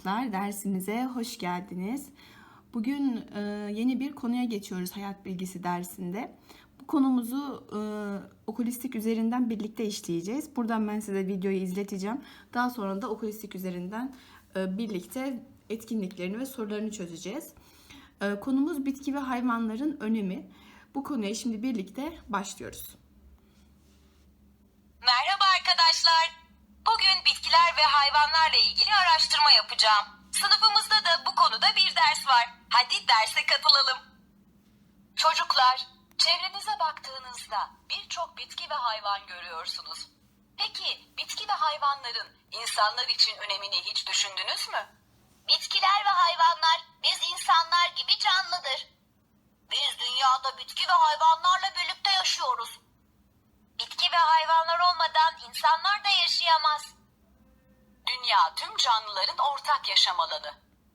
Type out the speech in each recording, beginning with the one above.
Çocuklar, dersimize hoş geldiniz. Bugün e, yeni bir konuya geçiyoruz hayat bilgisi dersinde. Bu konumuzu e, okulistik üzerinden birlikte işleyeceğiz. Buradan ben size videoyu izleteceğim. Daha sonra da okulistik üzerinden e, birlikte etkinliklerini ve sorularını çözeceğiz. E, konumuz bitki ve hayvanların önemi. Bu konuya şimdi birlikte başlıyoruz. Merhaba arkadaşlar. Bugün bitkiler ve hayvanlarla ilgili araştırma yapacağım. Sınıfımızda da bu konuda bir ders var. Hadi derse katılalım. Çocuklar, çevrenize baktığınızda birçok bitki ve hayvan görüyorsunuz. Peki bitki ve hayvanların insanlar için önemini hiç düşündünüz mü? Yaşam alanı.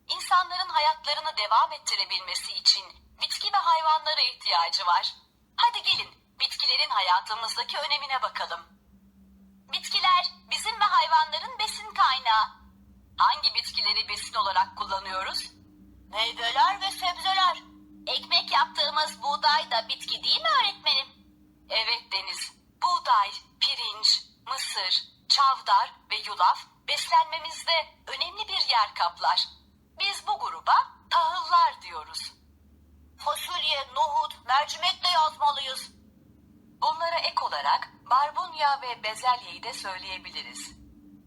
İnsanların hayatlarını devam ettirebilmesi için bitki ve hayvanlara ihtiyacı var. Hadi gelin bitkilerin hayatımızdaki önemine bakalım. Bitkiler bizim ve hayvanların besin kaynağı. Hangi bitkileri besin olarak kullanıyoruz? Meyveler ve sebzeler. Ekmek yaptığımız buğday da bitki değil mi öğretmenim? Evet Deniz. Buğday, pirinç, mısır, çavdar ve yulaf beslenmemizde önemli bir yer kaplar. Biz bu gruba tahıllar diyoruz. Fasulye, nohut, mercimek de yazmalıyız. Bunlara ek olarak barbunya ve bezelyeyi de söyleyebiliriz.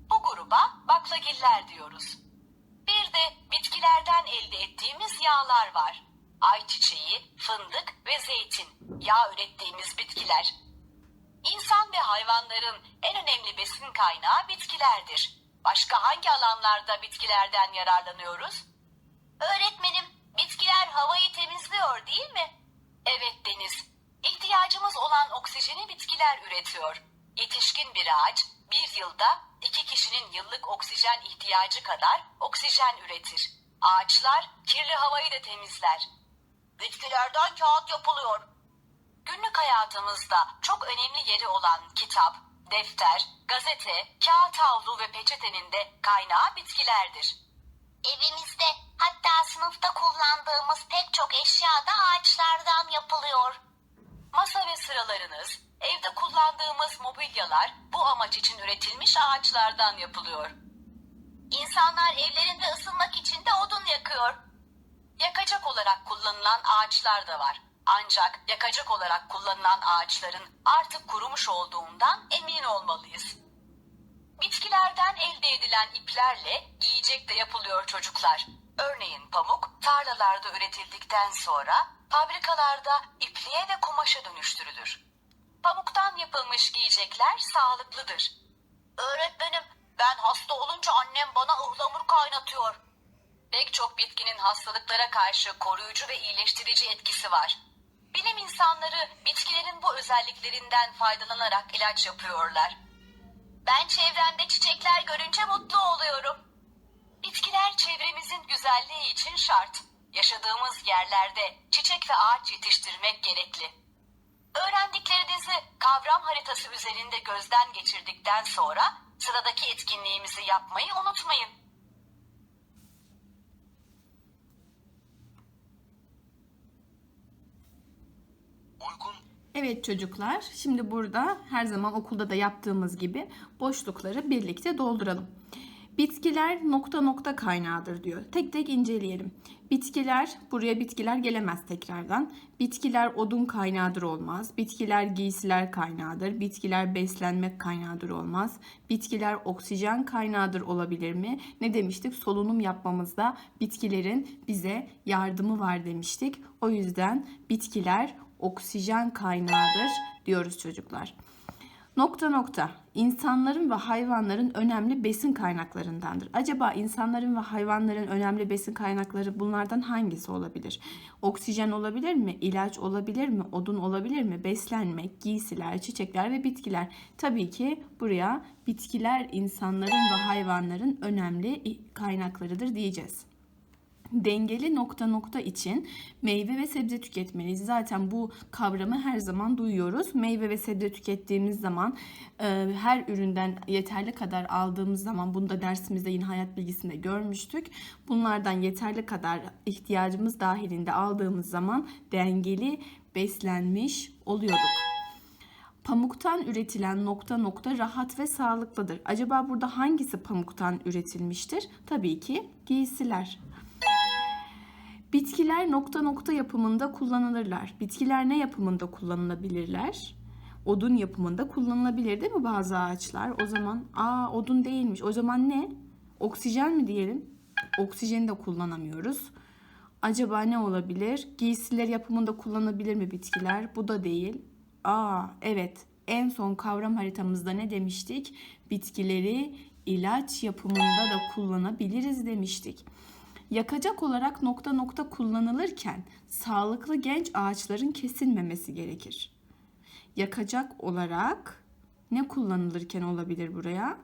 Bu gruba baklagiller diyoruz. Bir de bitkilerden elde ettiğimiz yağlar var. Ayçiçeği, fındık ve zeytin. Yağ ürettiğimiz bitkiler. İnsan ve hayvanların en önemli besin kaynağı bitkilerdir. Başka hangi alanlarda bitkilerden yararlanıyoruz? Öğretmenim, bitkiler havayı temizliyor değil mi? Evet Deniz. İhtiyacımız olan oksijeni bitkiler üretiyor. Yetişkin bir ağaç bir yılda iki kişinin yıllık oksijen ihtiyacı kadar oksijen üretir. Ağaçlar kirli havayı da temizler. Bitkilerden kağıt yapılıyor. Günlük hayatımızda çok önemli yeri olan kitap, defter, gazete, kağıt havlu ve peçetenin de kaynağı bitkilerdir. Evimizde hatta sınıfta kullandığımız pek çok eşya da ağaçlardan yapılıyor. Masa ve sıralarınız, evde kullandığımız mobilyalar bu amaç için üretilmiş ağaçlardan yapılıyor. İnsanlar evlerinde ısınmak için de odun yakıyor. Yakacak olarak kullanılan ağaçlar da var. Ancak yakacak olarak kullanılan ağaçların artık kurumuş olduğundan emin olmalıyız. Bitkilerden elde edilen iplerle giyecek de yapılıyor çocuklar. Örneğin pamuk tarlalarda üretildikten sonra fabrikalarda ipliğe ve kumaşa dönüştürülür. Pamuktan yapılmış giyecekler sağlıklıdır. Öğretmenim ben hasta olunca annem bana ıhlamur kaynatıyor. Pek çok bitkinin hastalıklara karşı koruyucu ve iyileştirici etkisi var. İnsanları bitkilerin bu özelliklerinden faydalanarak ilaç yapıyorlar. Ben çevremde çiçekler görünce mutlu oluyorum. Bitkiler çevremizin güzelliği için şart. Yaşadığımız yerlerde çiçek ve ağaç yetiştirmek gerekli. Öğrendiklerinizi kavram haritası üzerinde gözden geçirdikten sonra sıradaki etkinliğimizi yapmayı unutmayın. Evet çocuklar, şimdi burada her zaman okulda da yaptığımız gibi boşlukları birlikte dolduralım. Bitkiler nokta nokta kaynağıdır diyor. Tek tek inceleyelim. Bitkiler, buraya bitkiler gelemez tekrardan. Bitkiler odun kaynağıdır olmaz. Bitkiler giysiler kaynağıdır. Bitkiler beslenmek kaynağıdır olmaz. Bitkiler oksijen kaynağıdır olabilir mi? Ne demiştik? Solunum yapmamızda bitkilerin bize yardımı var demiştik. O yüzden bitkiler oksijen kaynağıdır diyoruz çocuklar. Nokta nokta insanların ve hayvanların önemli besin kaynaklarındandır. Acaba insanların ve hayvanların önemli besin kaynakları bunlardan hangisi olabilir? Oksijen olabilir mi? İlaç olabilir mi? Odun olabilir mi? Beslenmek, giysiler, çiçekler ve bitkiler. Tabii ki buraya bitkiler insanların ve hayvanların önemli kaynaklarıdır diyeceğiz. Dengeli nokta nokta için meyve ve sebze tüketmeliyiz. Zaten bu kavramı her zaman duyuyoruz. Meyve ve sebze tükettiğimiz zaman e, her üründen yeterli kadar aldığımız zaman bunu da dersimizde yine hayat bilgisinde görmüştük. Bunlardan yeterli kadar ihtiyacımız dahilinde aldığımız zaman dengeli beslenmiş oluyorduk. Pamuktan üretilen nokta nokta rahat ve sağlıklıdır. Acaba burada hangisi pamuktan üretilmiştir? Tabii ki giysiler. Bitkiler nokta nokta yapımında kullanılırlar. Bitkiler ne yapımında kullanılabilirler? Odun yapımında kullanılabilir değil mi bazı ağaçlar? O zaman aa odun değilmiş. O zaman ne? Oksijen mi diyelim? Oksijeni de kullanamıyoruz. Acaba ne olabilir? Giysiler yapımında kullanılabilir mi bitkiler? Bu da değil. Aa evet. En son kavram haritamızda ne demiştik? Bitkileri ilaç yapımında da kullanabiliriz demiştik. Yakacak olarak nokta nokta kullanılırken sağlıklı genç ağaçların kesilmemesi gerekir. Yakacak olarak ne kullanılırken olabilir buraya?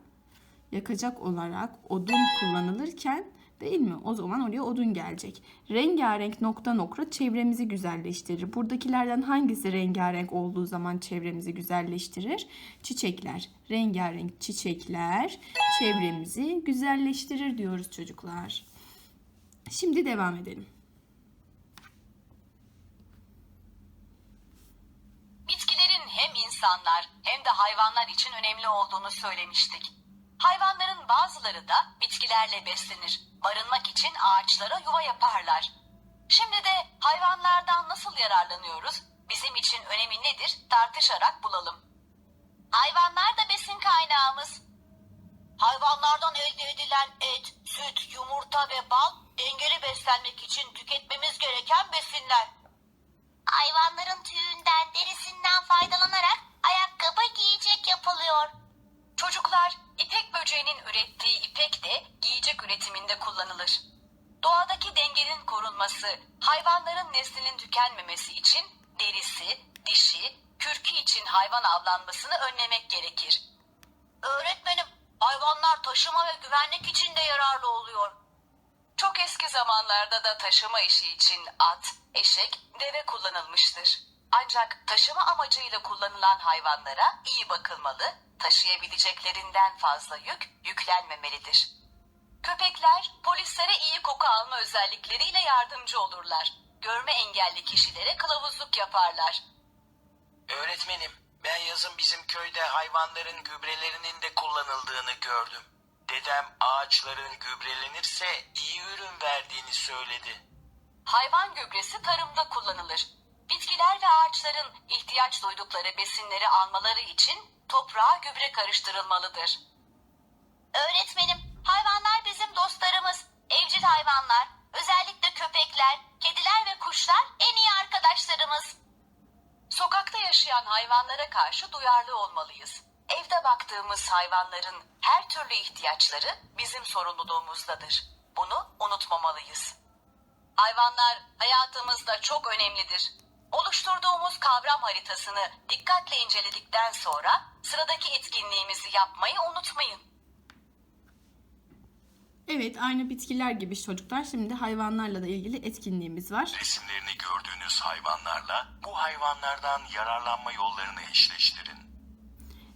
Yakacak olarak odun kullanılırken değil mi? O zaman oraya odun gelecek. Rengarenk nokta nokta çevremizi güzelleştirir. Buradakilerden hangisi rengarenk olduğu zaman çevremizi güzelleştirir? Çiçekler. Rengarenk çiçekler çevremizi güzelleştirir diyoruz çocuklar. Şimdi devam edelim. Bitkilerin hem insanlar hem de hayvanlar için önemli olduğunu söylemiştik. Hayvanların bazıları da bitkilerle beslenir. Barınmak için ağaçlara yuva yaparlar. Şimdi de hayvanlardan nasıl yararlanıyoruz? Bizim için önemi nedir? Tartışarak bulalım. Hayvanlar da besin kaynağımız. Hayvanlardan elde edilen et, süt, yumurta ve bal dengeli beslenmek için tüketmemiz gereken besinler. Hayvanların tüyünden, derisinden faydalanarak ayakkabı giyecek yapılıyor. Çocuklar, ipek böceğinin ürettiği ipek de giyecek üretiminde kullanılır. Doğadaki dengenin korunması, hayvanların neslinin tükenmemesi için derisi, dişi, kürkü için hayvan avlanmasını önlemek gerekir. Öğretmenim, hayvanlar taşıma ve güvenlik için de yararlı oluyor. Zamanlarda da taşıma işi için at, eşek, deve kullanılmıştır. Ancak taşıma amacıyla kullanılan hayvanlara iyi bakılmalı, taşıyabileceklerinden fazla yük yüklenmemelidir. Köpekler polislere iyi koku alma özellikleriyle yardımcı olurlar. Görme engelli kişilere kılavuzluk yaparlar. Öğretmenim, ben yazın bizim köyde hayvanların gübrelerinin de kullanıldığını gördüm. Dedem ağaçların gübrelenirse iyi ürün verdiğini söyledi. Hayvan gübresi tarımda kullanılır. Bitkiler ve ağaçların ihtiyaç duydukları besinleri almaları için toprağa gübre karıştırılmalıdır. Öğretmenim, hayvanlar bizim dostlarımız. Evcil hayvanlar, özellikle köpekler, kediler ve kuşlar en iyi arkadaşlarımız. Sokakta yaşayan hayvanlara karşı duyarlı olmalıyız. Evde baktığımız hayvanların her türlü ihtiyaçları bizim sorumluluğumuzdadır. Bunu unutmamalıyız. Hayvanlar hayatımızda çok önemlidir. Oluşturduğumuz kavram haritasını dikkatle inceledikten sonra sıradaki etkinliğimizi yapmayı unutmayın. Evet aynı bitkiler gibi çocuklar. Şimdi hayvanlarla da ilgili etkinliğimiz var. Resimlerini gördüğünüz hayvanlarla bu hayvanlardan yararlanma yollarını eşleştirin.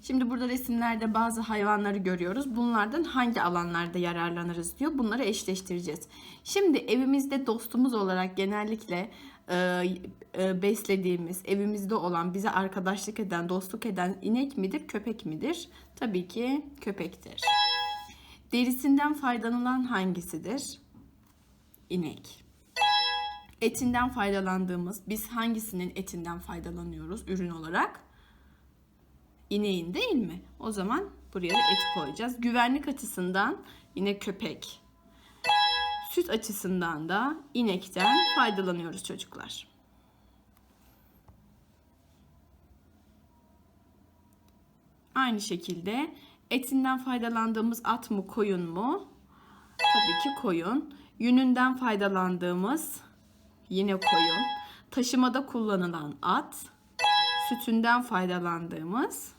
Şimdi burada resimlerde bazı hayvanları görüyoruz. Bunlardan hangi alanlarda yararlanırız diyor. Bunları eşleştireceğiz. Şimdi evimizde dostumuz olarak genellikle e, e, beslediğimiz, evimizde olan, bize arkadaşlık eden, dostluk eden inek midir, köpek midir? Tabii ki köpektir. Derisinden faydalanılan hangisidir? İnek. Etinden faydalandığımız, biz hangisinin etinden faydalanıyoruz ürün olarak? İneğin değil mi? O zaman buraya da et koyacağız. Güvenlik açısından yine köpek. Süt açısından da inekten faydalanıyoruz çocuklar. Aynı şekilde etinden faydalandığımız at mı koyun mu? Tabii ki koyun. Yününden faydalandığımız yine koyun. Taşımada kullanılan at. Sütünden faydalandığımız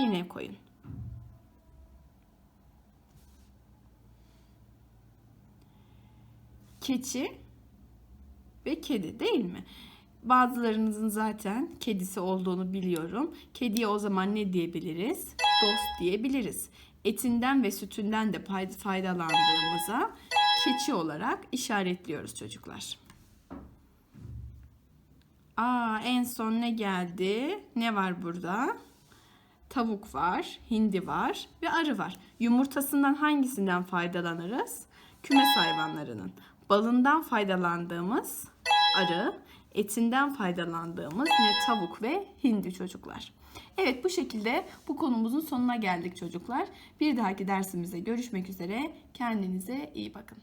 yine koyun. keçi ve kedi değil mi? Bazılarınızın zaten kedisi olduğunu biliyorum. Kediye o zaman ne diyebiliriz? Dost diyebiliriz. Etinden ve sütünden de faydalandığımıza keçi olarak işaretliyoruz çocuklar. Aa en son ne geldi? Ne var burada? Tavuk var, hindi var ve arı var. Yumurtasından hangisinden faydalanırız? Kümes hayvanlarının. Balından faydalandığımız arı, etinden faydalandığımız yine tavuk ve hindi çocuklar. Evet bu şekilde bu konumuzun sonuna geldik çocuklar. Bir dahaki dersimizde görüşmek üzere. Kendinize iyi bakın.